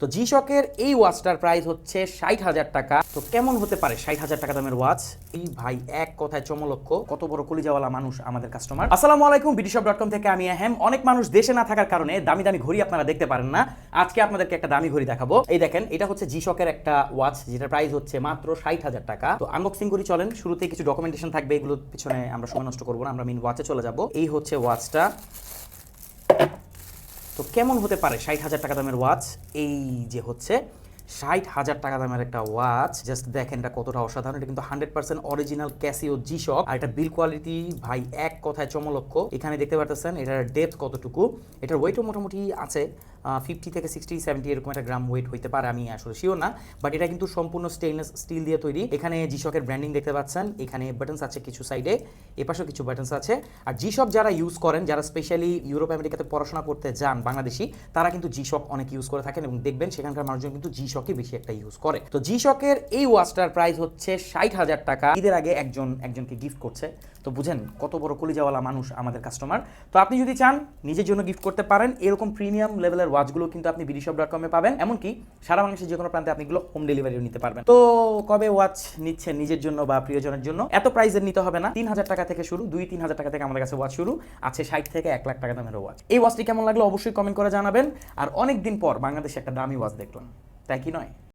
তো জি শকের এই ওয়াচটার প্রাইস হচ্ছে ষাট হাজার টাকা। তো কেমন হতে পারে ষাট হাজার টাকা দামের ওয়াচ এই ভাই এক কথায় চমলক্ষ। কত বড় কলিজাওয়ালা মানুষ আমাদের কাস্টমার আসসালামু আলাইকুম বিডিশপ ডট কম থেকে আমি আহম অনেক মানুষ দেশে না থাকার কারণে দামি দামি ঘড়ি আপনারা দেখতে পারেন না। আজকে আপনাদেরকে একটা দামি ঘড়ি দেখাবো। এই দেখেন, এটা হচ্ছে জি শকের একটা ওয়াচ যেটার প্রাইস হচ্ছে মাত্র ষাট হাজার টাকা। তো আনবক্সিং করি, চলেন। শুরুতে কিছু ডকুমেন্টেশন থাকবে, এগুলোর পিছনে আমরা সময় নষ্ট করব না। আমরা মেন ওয়াচে চলে যাব। এই হচ্ছে ওয়াচটা তো কেমন হতে পারে ষাট হাজার টাকা দামের ওয়াচ এই যে হচ্ছে ষাট হাজার টাকা দামের একটা ওয়াচ জাস্ট দেখেন এটা কতটা অসাধারণ। এটা কিন্তু hundred percent original Casio G shock আর এটা বিল কোয়ালিটি ভাই এক কথায় চমলক্ষ। এখানে দেখতে পারতেছেন এটার ডেপথ কতটুকু। এটার ওয়েটও মোটামুটি আছে ফিফটি থেকে সিক্সটি সেভেন্টি এরকম একটা গ্রাম ওয়েট হইতে পারে, আমি আসলে শিওর না। বাট এটা কিন্তু সম্পূর্ণ স্টেইনলেস স্টিল দিয়ে তৈরি। এখানে জি শকের ব্র্যান্ডিং দেখতে পাচ্ছেন। এখানে বাটনস আছে কিছু সাইডে এপাশেও কিছু বাটনস আছে। আর জি শক যারা ইউজ করেন, যারা স্পেশালি ইউরোপ আমেরিকাতে পড়াশোনা করতে যান, বাংলাদেশি, তারা কিন্তু জি শক অনেক ইউজ করে থাকেন। এবং দেখবেন সেখানকার মানুষজন কিন্তু জি শকই বেশি একটা ইউজ করে। তো জি শকের এই ওয়াচটার প্রাইস হচ্ছে ষাট হাজার টাকা। ঈদের আগে একজন, একজনকে গিফট করছে। তো বুঝেন কত বড় কলিজাওয়ালা মানুষ আমাদের কাস্টমার তো আপনি যদি চান, নিজের জন্য গিফট করতে পারেন। এরকম প্রিমিয়াম লেভেলের ওয়াচগুলো কিন্তু আপনি বিডিশপ ডট কমে পাবেন। এমনকি সারা বাংলাদেশের যে কোনো প্রান্তে আপনি এগুলো হোম ডেলিভারিও নিতে পারবেন। তো কবে ওয়াচ নিচ্ছেন নিজের জন্য বা প্রিয়জনের জন্য? এত প্রাইজের নিতে হবে না। তিন হাজার টাকা থেকে শুরু, দুই, তিন হাজার টাকা থেকে আমাদের কাছে ওয়াচ শুরু। আছে ষাট থেকে এক লাখ টাকা দামের ওয়াচ এই ওয়াচটি কেমন লাগল অবশ্যই কমেন্ট করে জানাবেন। আর অনেক দিন পর বাংলাদেশে একটা দামি ওয়াচ দেখলাম। তাই কি নয়